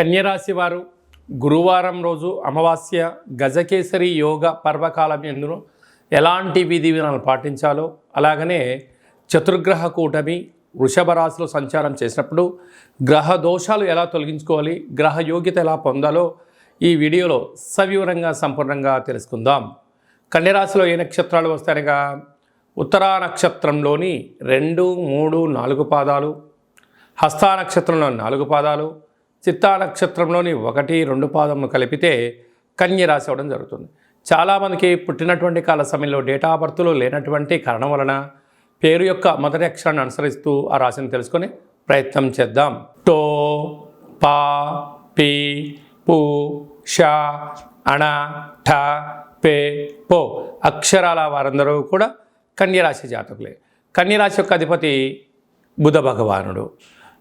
కన్యరాశి వారు గురువారం రోజు అమావాస్య గజకేసరి యోగ పర్వకాలం ఎందులో ఎలాంటి విధి విధానాలు పాటించాలో అలాగనే చతుర్గ్రహ కూటమి వృషభ రాశిలో సంచారం చేసినప్పుడు గ్రహ దోషాలు ఎలా తొలగించుకోవాలి గ్రహ యోగ్యత ఎలా పొందాలో ఈ వీడియోలో సవివరంగా సంపూర్ణంగా తెలుసుకుందాం. కన్యరాశిలో ఏ నక్షత్రాలు వస్తాయనగా ఉత్తరా నక్షత్రంలోని రెండు మూడు నాలుగు పాదాలు హస్తా నక్షత్రంలో నాలుగు పాదాలు చిత్తా నక్షత్రంలోని ఒకటి రెండు పాదములు కలిపితే కన్య రాశి అవ్వడం జరుగుతుంది. చాలామందికి పుట్టినటువంటి కాల సమయంలో డేటా ఆఫ్ బర్త్లో లేనటువంటి కారణం వలన పేరు యొక్క మొదటి అక్షరాన్ని అనుసరిస్తూ ఆ రాశిని తెలుసుకొని ప్రయత్నం చేద్దాం. టో పా పి పు ష అణ ఠ పే పో అక్షరాల వారందరూ కూడా కన్యరాశి జాతకులే. కన్యరాశి యొక్క అధిపతి బుధ భగవానుడు.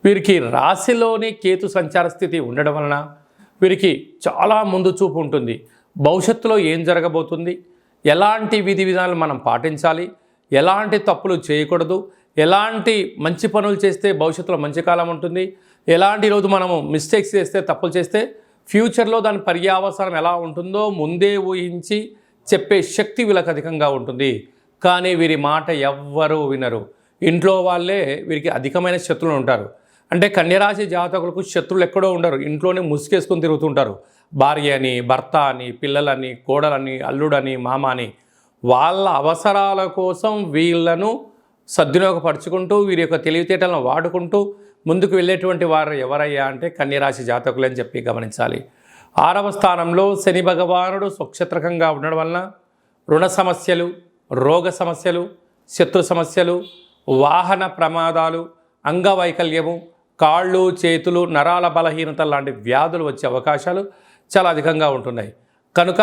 వీరికి రాశిలోని కేతు సంచార స్థితి ఉండడం వలన వీరికి చాలా ముందు చూపు ఉంటుంది. భవిష్యత్తులో ఏం జరగబోతుంది? ఎలాంటి విధి విధానాలు మనం పాటించాలి? ఎలాంటి తప్పులు చేయకూడదు? ఎలాంటి మంచి పనులు చేస్తే భవిష్యత్తులో మంచి కాలం ఉంటుంది? ఎలాంటి రోజు మనము మిస్టేక్స్ చేస్తే తప్పులు చేస్తే ఫ్యూచర్లో దాని పర్యావసరం ఎలా ఉంటుందో ముందే ఊహించి చెప్పే శక్తి వీళ్ళకి అధికంగా ఉంటుంది. కానీ వీరి మాట ఎవ్వరూ వినరు. ఇంట్లో వాళ్ళే వీరికి అధికమైన శత్రులు ఉంటారు. అంటే కన్యరాశి జాతకులకు శత్రులు ఎక్కడో ఉండరు. ఇంట్లోనే ముసుకేసుకొని తిరుగుతుంటారు. భార్య అని భర్త అని పిల్లలని కోడలని అల్లుడని మామ అని వాళ్ళ అవసరాల కోసం వీళ్ళను సద్వినియోగపరుచుకుంటూ వీరి యొక్క తెలివితేటలను వాడుకుంటూ ముందుకు వెళ్ళేటువంటి వారు ఎవరయ్యా అంటే కన్యరాశి జాతకులు అని చెప్పి గమనించాలి. ఆరవ స్థానంలో శని భగవానుడు స్వక్షత్రకంగా ఉండడం వలన రుణ సమస్యలు రోగ సమస్యలు శత్రు సమస్యలు వాహన ప్రమాదాలు అంగవైకల్యము కాళ్ళు చేతులు నరాల బలహీనత లాంటి వ్యాధులు వచ్చే అవకాశాలు చాలా అధికంగా ఉంటున్నాయి. కనుక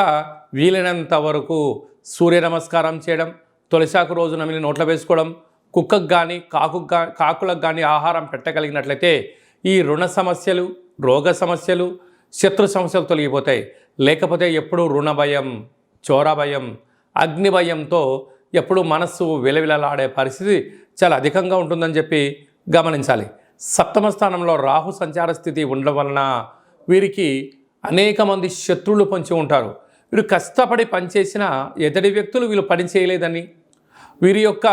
వీలైనంత వరకు సూర్య నమస్కారం చేయడం తొలిసాకు రోజు నమిలి నోట్లో వేసుకోవడం కుక్కకు కానీ కాకు కాకులకు కానీ ఆహారం పెట్టగలిగినట్లయితే ఈ రుణ సమస్యలు రోగ సమస్యలు శత్రు సమస్యలు తొలగిపోతాయి. లేకపోతే ఎప్పుడూ రుణ భయం చోర భయం అగ్ని భయంతో ఎప్పుడు మనస్సు విలవిలలాడే పరిస్థితి చాలా అధికంగా ఉంటుందని చెప్పి గమనించాలి. సప్తమ స్థానంలో రాహు సంచార స్థితి ఉండడం వలన వీరికి అనేక మంది శత్రువులు పొంచి ఉంటారు. వీరు కష్టపడి పనిచేసిన ఎదటి వ్యక్తులు వీళ్ళు పని చేయలేదని వీరి యొక్క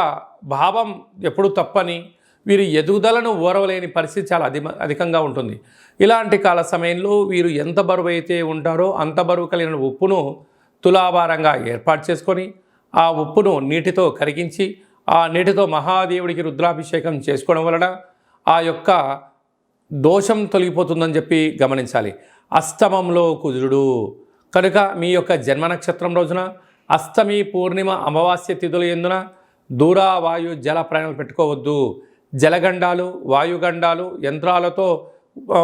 భావం ఎప్పుడు తప్పని వీరి ఎదుగుదలను ఓరవలేని పరిస్థితి చాలా అధి అధికంగా ఉంటుంది. ఇలాంటి కాల సమయంలో వీరు ఎంత బరువు అయితే ఉంటారో అంత బరువు కలిగిన ఉప్పును తులాభారంగా ఏర్పాటు చేసుకొని ఆ ఉప్పును నీటితో కరిగించి ఆ నీటితో మహాదేవుడికి రుద్రాభిషేకం చేసుకోవడం వలన ఆ యొక్క దోషం తొలగిపోతుందని చెప్పి గమనించాలి. అష్టమంలో కుజుడు. కనుక మీ యొక్క జన్మ నక్షత్రం రోజున అష్టమి పూర్ణిమ అమావాస్య తిథులు ఎందున దూరా వాయు జల ప్రయాణాలు పెట్టుకోవద్దు. జలగండాలు వాయుగండాలు యంత్రాలతో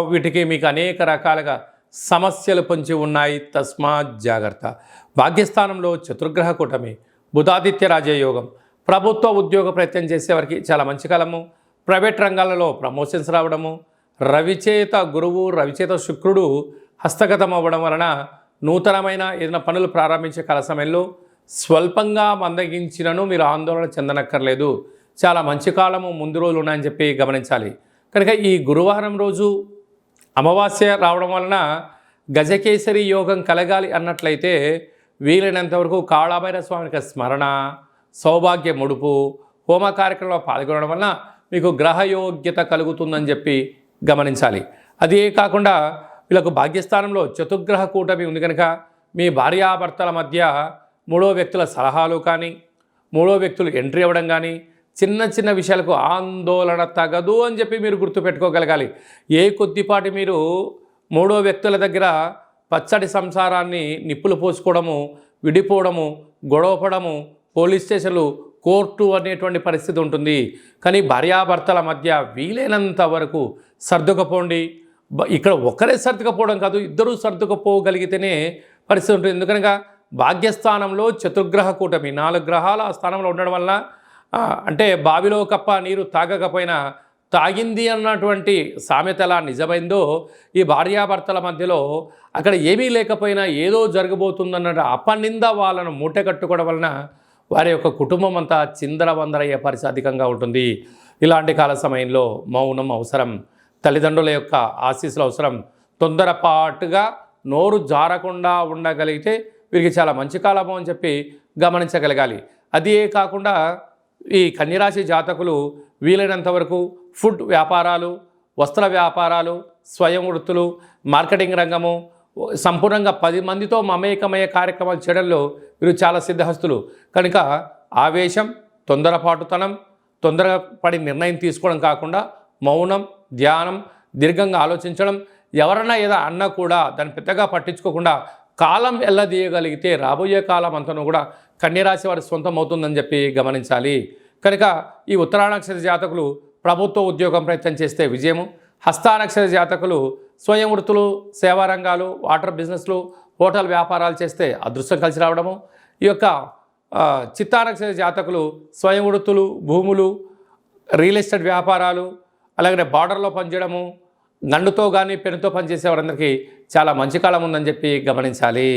వీటికి మీకు అనేక రకాలుగా సమస్యలు పొంచి ఉన్నాయి. తస్మాత్ జాగ్రత్త. భాగ్యస్థానంలో చతుర్గ్రహ కూటమి బుధాదిత్య రాజయోగం. ప్రభుత్వ ఉద్యోగ ప్రయత్నం చేసేవారికి చాలా మంచి కాలము. ప్రైవేట్ రంగాలలో ప్రమోషన్స్ రావడము రవిచేత గురువు రవిచేత శుక్రుడు హస్తగతం అవ్వడం వలన నూతనమైన ఏదైనా పనులు ప్రారంభించే కాల సమయంలో స్వల్పంగా మందగించినను మీరు ఆందోళన చెందనక్కర్లేదు. చాలా మంచి కాలము ముందు రోజులు ఉన్నాయని చెప్పి గమనించాలి. కనుక ఈ గురువారం రోజు అమావాస్య రావడం వలన గజకేసరి యోగం కలగాలి అన్నట్లయితే వీలైనంత వరకు కాళాభైర స్వామికి స్మరణ సౌభాగ్య ముడుపు హోమ కార్యక్రమంలో పాల్గొనడం వలన మీకు గ్రహయోగ్యత కలుగుతుందని చెప్పి గమనించాలి. అదే కాకుండా వీళ్ళకు భాగ్యస్థానంలో చతుర్గ్రహ కూటమి ఉంది కనుక మీ భార్యాభర్తల మధ్య మూడో వ్యక్తుల సలహాలు కానీ మూడో వ్యక్తులు ఎంట్రీ అవ్వడం కానీ చిన్న చిన్న విషయాలకు ఆందోళన తగదు అని చెప్పి మీరు గుర్తుపెట్టుకోగలగాలి. ఏ కొద్దిపాటి మీరు మూడో వ్యక్తుల దగ్గర పచ్చడి సంసారాన్ని నిప్పులు పోసుకోవడము విడిపోవడము గొడవపడము పోలీస్ స్టేషన్లు కోర్టు అనేటువంటి పరిస్థితి ఉంటుంది. కానీ భార్యాభర్తల మధ్య వీలైనంత వరకు సర్దుకపోండి. ఇక్కడ ఒకరే సర్దుకపోవడం కాదు ఇద్దరూ సర్దుకపోగలిగితేనే పరిస్థితి ఉంటుంది. ఎందుకనగా భాగ్యస్థానంలో చతుర్గ్రహ కూటమి నాలుగు గ్రహాలు ఆ స్థానంలో ఉండడం వల్ల అంటే బావిలో కప్ప నీరు తాగకపోయినా తాగింది అన్నటువంటి సామెత ఎలా నిజమైందో ఈ భార్యాభర్తల మధ్యలో అక్కడ ఏమీ లేకపోయినా ఏదో జరగబోతుందన్న అపనింద వాళ్ళను మూట కట్టుకోవడం వలన వారి యొక్క కుటుంబం అంతా చిందరవందరయ్యే పరిస్థితి అధికంగా ఉంటుంది. ఇలాంటి కాల సమయంలో మౌనం అవసరం. తల్లిదండ్రుల యొక్క ఆశీస్సులు అవసరం. తొందరపాటుగా నోరు జారకుండా ఉండగలిగితే వీరికి చాలా మంచి కాలము అని చెప్పి గమనించగలగాలి. అదే కాకుండా ఈ కన్యరాశి జాతకులు వీలైనంత వరకు ఫుడ్ వ్యాపారాలు వస్త్ర వ్యాపారాలు స్వయం వృత్తులు మార్కెటింగ్ రంగము సంపూర్ణంగా పది మందితో మమేకమయ్యే కార్యక్రమాలు చేయడంలో వీరు చాలా సిద్ధహస్తులు. కనుక ఆవేశం తొందరపాటుతనం తొందరగా పడి నిర్ణయం తీసుకోవడం కాకుండా మౌనం ధ్యానం దీర్ఘంగా ఆలోచించడం ఎవరన్నా ఏదో అన్నా కూడా దాన్ని పెద్దగా పట్టించుకోకుండా కాలం ఎల్లదీయగలిగితే రాబోయే కాలం అంతను కూడా కన్యరాశి వారి సొంతం అవుతుందని చెప్పి గమనించాలి. కనుక ఈ ఉత్తరానక్షర జాతకులు ప్రభుత్వ ఉద్యోగం ప్రయత్నం చేస్తే విజయము. హస్తానక్షర జాతకులు స్వయం వృత్తులు సేవారంగాలు వాటర్ బిజినెస్లు హోటల్ వ్యాపారాలు చేస్తే అదృష్టం కలిసి రావడము. ఈ యొక్క ఆ, జాతకులు స్వయం వృత్తులు భూములు రియల్ ఎస్టేట్ వ్యాపారాలు అలాగే బార్డర్లో పనిచేయడము గండుతో కానీ పెనుతో పనిచేసే వారందరికీ చాలా మంచి కాలం ఉందని చెప్పి గమనించాలి.